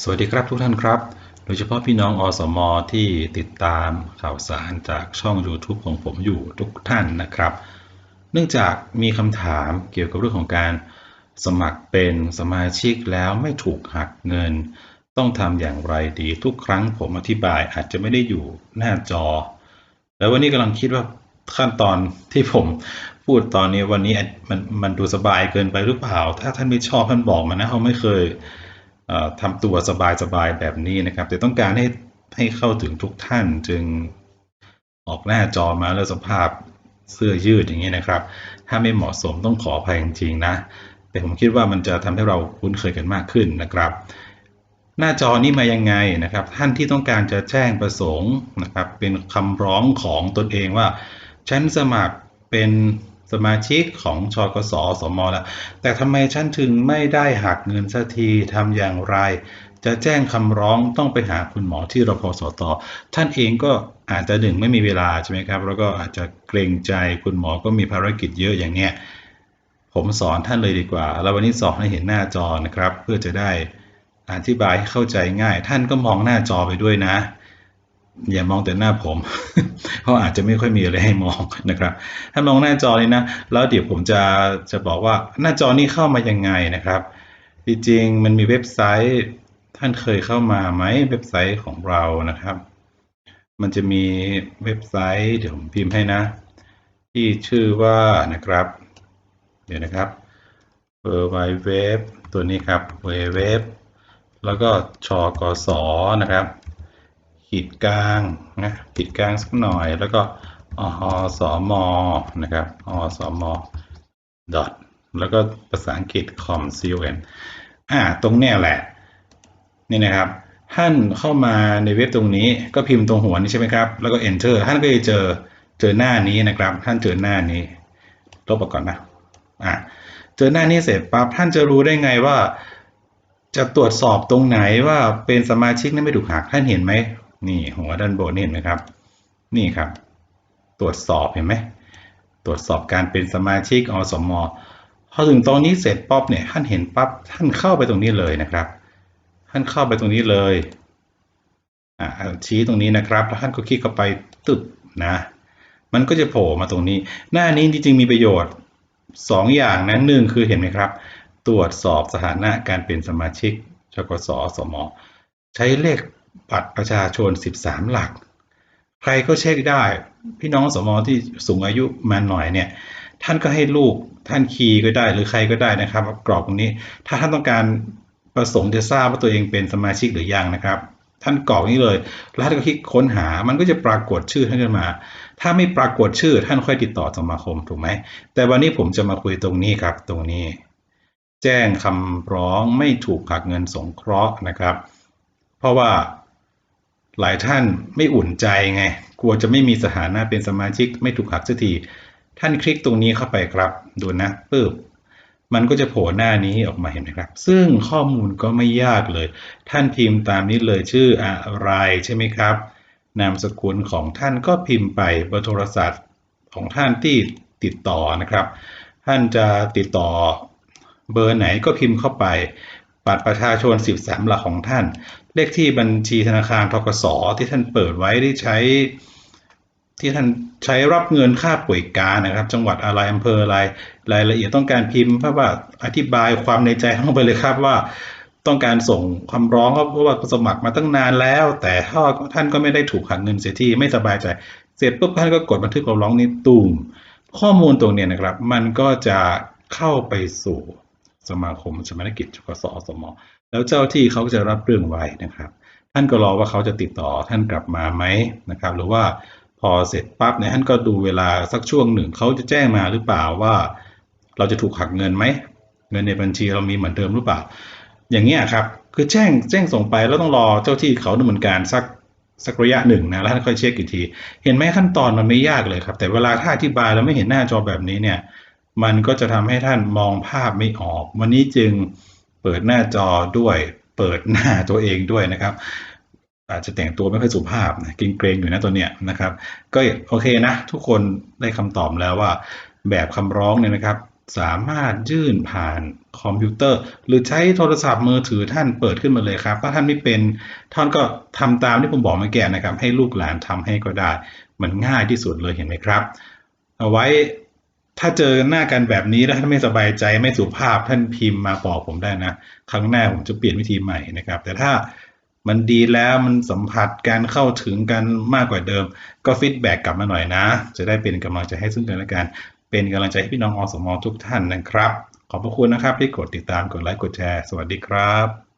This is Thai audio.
สวัสดีครับทุกท่านครับ โดยเฉพาะพี่น้องอสมที่ติดตามข่าวสารจากช่อง YouTube ของผมอยู่ทุกท่านนะครับ เนื่องจากมีคำถามเกี่ยวกับเรื่องของการสมัครเป็นสมาชิกแล้วไม่ถูกหักเงิน ต้องทำอย่างไรดีทุกครั้งผมอธิบายอาจจะไม่ได้อยู่หน้าจอ แล้ววันนี้กำลังคิดว่าขั้นตอนที่ผมพูดตอนนี้วันนี้มันมันดูสบายเกินไปหรือเปล่า ถ้าท่านไม่ชอบท่านบอกมานะเขาไม่เคย ทำตัวสบายๆแบบนี้นะครับ แต่ต้องการให้ให้เข้าถึงทุกท่านจึงออกหน้าจอมาแล้วสภาพเสื้อยืดอย่างนี้นะครับ ถ้าไม่เหมาะสมต้องขออภัยจริงๆนะ แต่ผมคิดว่ามันจะทำให้เราคุ้นเคยกันมากขึ้นนะครับ หน้าจอนี้มายังไงนะครับ ท่านที่ต้องการจะแจ้งประสงค์นะครับ เป็นคำร้องของตนเองว่า ฉันสมัครเป็น สมาชิกของชกสสมแล้วแต่ทำไมฉันถึงไม่ได้หักเงินสักทีทำอย่างไร จะแจ้งคำร้องต้องไปหาคุณหมอที่รพสตท่านเองก็อาจจะหนึ่งไม่มีเวลาใช่ไหมครับ แล้วก็อาจจะเกรงใจคุณหมอก็มีภารกิจเยอะอย่างเนี้ยผมสอนท่านเลยดีกว่า แล้ววันนี้สอนให้เห็นหน้าจอนะครับ เพื่อจะได้อธิบายให้เข้าใจง่าย ท่านก็มองหน้าจอไปด้วยนะ อย่ามองแต่หน้าผม เพราะอาจจะไม่ค่อยมีอะไรให้มองนะครับ ถ้ามองหน้าจอนี้นะ แล้วเดี๋ยวผมจะจะบอกว่าหน้าจอนี้เข้ามายังไงนะครับ จริงๆมันมีเว็บไซต์ท่านเคยเข้ามาไหมเว็บไซต์ของเรานะครับ มันจะมีเว็บไซต์เดี๋ยวผมพิมพ์ให้นะ ที่ชื่อว่านะครับ เดี๋ยวนะครับ w w w ตัวนี้ครับ w w w แล้วก็ชกสนะครับ ขีดกลางนะขีดกลางสักหน่อย แล้วก็อสมนะครับอสม dot แล้วก็ภาษาอังกฤษ com com อ่าตรงเนี้ยแหละนี่นะครับท่านเข้ามาในเว็บตรงนี้ก็พิมพ์ตรงหัวนี้ใช่ไหมครับ แล้วก็ enter ท่านก็จะเจอเจอหน้านี้นะครับ ท่านเจอหน้านี้ลบออกก่อนนะอ่าเจอหน้านี้เสร็จปั๊บท่านจะรู้ได้ไงว่า จะตรวจสอบตรงไหนว่าเป็นสมาชิกนั้นไม่ถูกหักท่านเห็นไหม นี่หัวด้านบนนี่เห็นไหมครับ นี่ครับ ตรวจสอบเห็นไหมตรวจสอบการเป็นสมาชิกอสมพอถึงตรงนี้เสร็จป๊อบเนี่ยท่านเห็นปั๊บท่านเข้าไปตรงนี้เลยนะครับ ท่านเข้าไปตรงนี้เลยอ่าชี้ตรงนี้นะครับแล้วท่านก็คลิกเข้าไปตึบนะ มันก็จะโผล่มาตรงนี้ หน้านี้จริงๆมีประโยชน์ 2 อย่างนะหนึ่งคือเห็นไหมครับ ตรวจสอบสถานะการเป็นสมาชิกชกสสมใช้เลข บัตรประชาชน 13 หลัก ใครก็เช็คได้ พี่น้องสมอที่สูงอายุมาหน่อยเนี่ย ท่านก็ให้ลูกท่านคีย์ก็ได้หรือใครก็ได้นะครับ กรอกตรงนี้ ถ้าท่านต้องการประสงค์จะทราบว่าตัวเองเป็นสมาชิกหรือยังนะครับ ท่านกรอกนี้เลย แล้วท่านก็คลิกค้นหา มันก็จะปรากฏชื่อท่านขึ้นมา ถ้าไม่ปรากฏชื่อ ท่านค่อยติดต่อสมาคมถูกไหม แต่วันนี้ผมจะมาคุยตรงนี้ครับ ตรงนี้ แจ้งคำร้องไม่ถูกหักเงินสงเคราะห์นะครับ เพราะว่า หลายท่านไม่อุ่นใจไง กลัวจะไม่มีสถานะเป็นสมาชิกไม่ถูกหักสักทีท่านคลิกตรงนี้เข้าไปครับ ดูนะปึ๊บมันก็จะโผล่หน้านี้ออกมาเห็นไหมครับ ซึ่งข้อมูลก็ไม่ยากเลย ท่านพิมพ์ตามนี้เลยชื่ออะไรใช่ไหมครับ นามสกุลของท่านก็พิมพ์ไปเบอร์โทรศัพท์ของท่านที่ติดต่อนะครับ ท่านจะติดต่อเบอร์ไหนก็พิมพ์เข้าไปบัตรประชาชน 13 หลักของท่าน เลขที่บัญชีธนาคารทกสที่ท่านเปิดไว้ได้ใช้ ที่ท่านใช้รับเงินค่าป่วยการนะครับ จังหวัดอะไรอำเภออะไรรายละเอียดต้องการพิมพ์เพราะว่าอธิบายความในใจลงไปเลยครับว่าต้องการส่งคำร้องเพราะว่าสมัครมาตั้งนานแล้ว แต่ถ้าท่านก็ไม่ได้ถูกหักเงินเสียทีไม่สบายใจ เสร็จปุ๊บท่านก็กดบันทึกคำร้องนี้ตูมข้อมูลตรงเนี้ยนะครับ มันก็จะเข้าไปสู่สมาคมสมาชิกจกสสม แล้วเจ้าที่เขาจะรับเรื่องไว้นะครับ ท่านก็รอว่าเขาจะติดต่อท่านกลับมาไหมนะครับ หรือว่าพอเสร็จปั๊บเนี่ยท่านก็ดูเวลาสักช่วงหนึ่งเขาจะแจ้งมาหรือเปล่าว่า เราจะถูกหักเงินไหมเงินในบัญชีเรามีเหมือนเดิมหรือเปล่า อย่างเงี้ยครับคือแจ้งแจ้งส่งไปแล้วต้องรอเจ้าที่เขาดำเนินการสักสักระยะหนึ่งนะแล้วท่านค่อยเช็คอีกที เห็นไหมขั้นตอนมันไม่ยากเลยครับ แต่เวลาถ้าอธิบายแล้วไม่เห็นหน้าจอแบบนี้เนี่ย มันก็จะทำให้ท่านมองภาพไม่ออก วันนี้จึง เปิดหน้าจอด้วย เปิดหน้าตัวเองด้วยนะครับ อาจจะแต่งตัวไม่ค่อยสุภาพนะเกรงอยู่นะตัวเนี้ยนะครับ ก็โอเคนะ ทุกคนได้คำตอบแล้วว่า แบบคำร้องเนี่ยนะครับ สามารถยื่นผ่านคอมพิวเตอร์ หรือใช้โทรศัพท์มือถือท่านเปิดขึ้นมาเลยครับ ถ้าท่านไม่เป็นท่านก็ทำตามที่ผมบอกเมื่อกี้นะครับ ให้ลูกหลานทำให้ก็ได้ มันง่ายที่สุดเลยเห็นไหมครับ เอาไว้ ถ้าเจอหน้ากันแบบนี้แล้วท่านไม่สบายใจไม่สุภาพท่านพิมพ์มาบอกผมได้นะ ครั้งหน้าผมจะเปลี่ยนวิธีใหม่นะครับ แต่ถ้ามันดีแล้วมันสัมผัสการเข้าถึงกันมากกว่าเดิม ก็ฟีดแบ็กกลับมาหน่อยนะ จะได้เป็นกำลังใจให้ซึ่งกันและกัน เป็นกำลังใจให้พี่น้องอสมทุกท่านนะครับ ขอบพระคุณนะครับที่กดติดตามกดไลค์กดแชร์ สวัสดีครับ